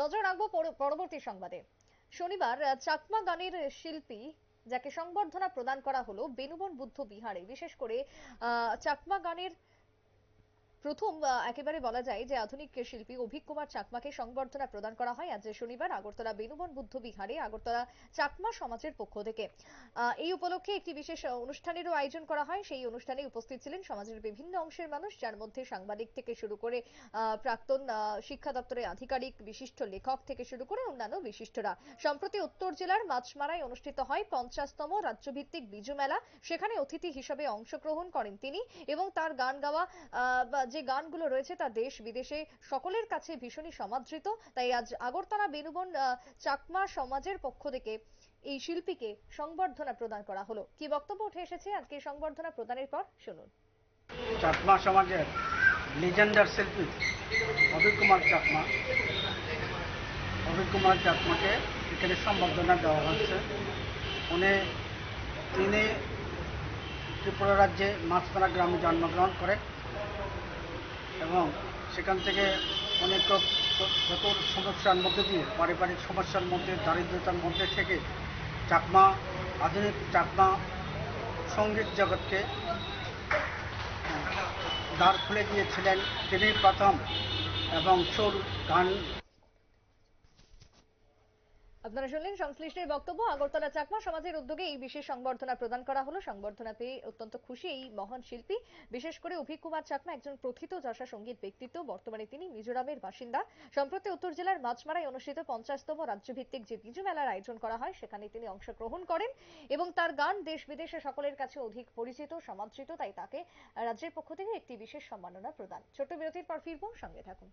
নজর রাখব পরবর্তী সংবাদে। শনিবার চাকমা গানের শিল্পী, যাকে সংবর্ধনা প্রদান করা হলো, বেনুবন বুদ্ধ বিহারে। বিশেষ করে চাকমা গানের প্রথম একেবারে বলা যায় যে আধুনিক শিল্পী অভিক কুমার চাকমাকে সংবর্ধনা প্রদান করা হয় আজ শনিবার আগরতলা বেনুবন বুদ্ধ বিহারে আগরতলা চাকমা সমাজের পক্ষ থেকে। এই উপলক্ষে একটি বিশেষ অনুষ্ঠানেরও আয়োজন করা হয়। সেই অনুষ্ঠানে উপস্থিত ছিলেন সমাজের বিভিন্ন অংশের মানুষ, যার মধ্যে সাংবাদিক থেকে শুরু করে প্রাক্তন শিক্ষা দপ্তরের আধিকারিক, বিশিষ্ট লেখক থেকে শুরু করে অন্যান্য বিশিষ্টরা। সম্প্রতি উত্তর জেলার মাছমারায় অনুষ্ঠিত হয় পঞ্চাশতম রাজ্যভিত্তিক বিজু মেলা। সেখানে অতিথি হিসেবে অংশগ্রহণ করেন তিনি এবং তার গান গাওয়া যে গানগুলো রয়েছে তা দেশ বিদেশে সকলের কাছে ভীষণই সমাদৃত। তাই আজ আগরতলা বেনুবন চাকমা সমাজের পক্ষ থেকে এই শিল্পীকে সংবর্ধনা প্রদান করা হলো। কি বক্তব্য উঠে এসেছে? আজকে সংবর্ধনা প্রদানের পর শুনুন। চাকমা সমাজের লিজেন্ডার শিল্পী অভিক কুমার চাকমা। অভিক কুমার চাকমাকে এখানে সম্বর্ধনা দেওয়া হচ্ছে। উনি, তিনি ত্রিপুরা রাজ্যে মাছপাড়া গ্রামে জন্মগ্রহণ করে এবং সেখান থেকে অনেক যত সমস্যার মধ্যে দিয়ে পারিবারিক সমস্যার মধ্যে, দারিদ্রতার মধ্যে থেকে চাকমা, আধুনিক চাকমা সংগীত জগৎকে দ্বার খুলে দিয়েছিলেন। তিনি প্রথম এবং সুর গান আপনারা শুনলেন সংশ্লিষ্টের বক্তব্য। আগরতলা চাকমা সমাজের উদ্যোগে এই বিশেষ সংবর্ধনা প্রদান করা হলো। সংবর্ধনা পেয়ে অত্যন্ত খুশি এই মহান শিল্পী। বিশেষ করে অভিক কুমার চাকমা একজন প্রথিত যশা সংগীত ব্যক্তিত্ব। বর্তমানে তিনি মিজোরামের বাসিন্দা। সম্প্রতি উত্তর জেলার মাছমারায় অনুষ্ঠিত পঞ্চাশতম রাজ্যভিত্তিক যে বিজু মেলার আয়োজন করা হয়। সেখানে তিনি অংশগ্রহণ করেন এবং তার গান দেশ বিদেশে সকলের কাছে অধিক পরিচিত, সমাদৃত, তাই তাকে রাজ্যের পক্ষ থেকে একটি বিশেষ সম্মাননা প্রদান। ছোট্ট বিরতির পর ফিরবো। সঙ্গে থাকুন।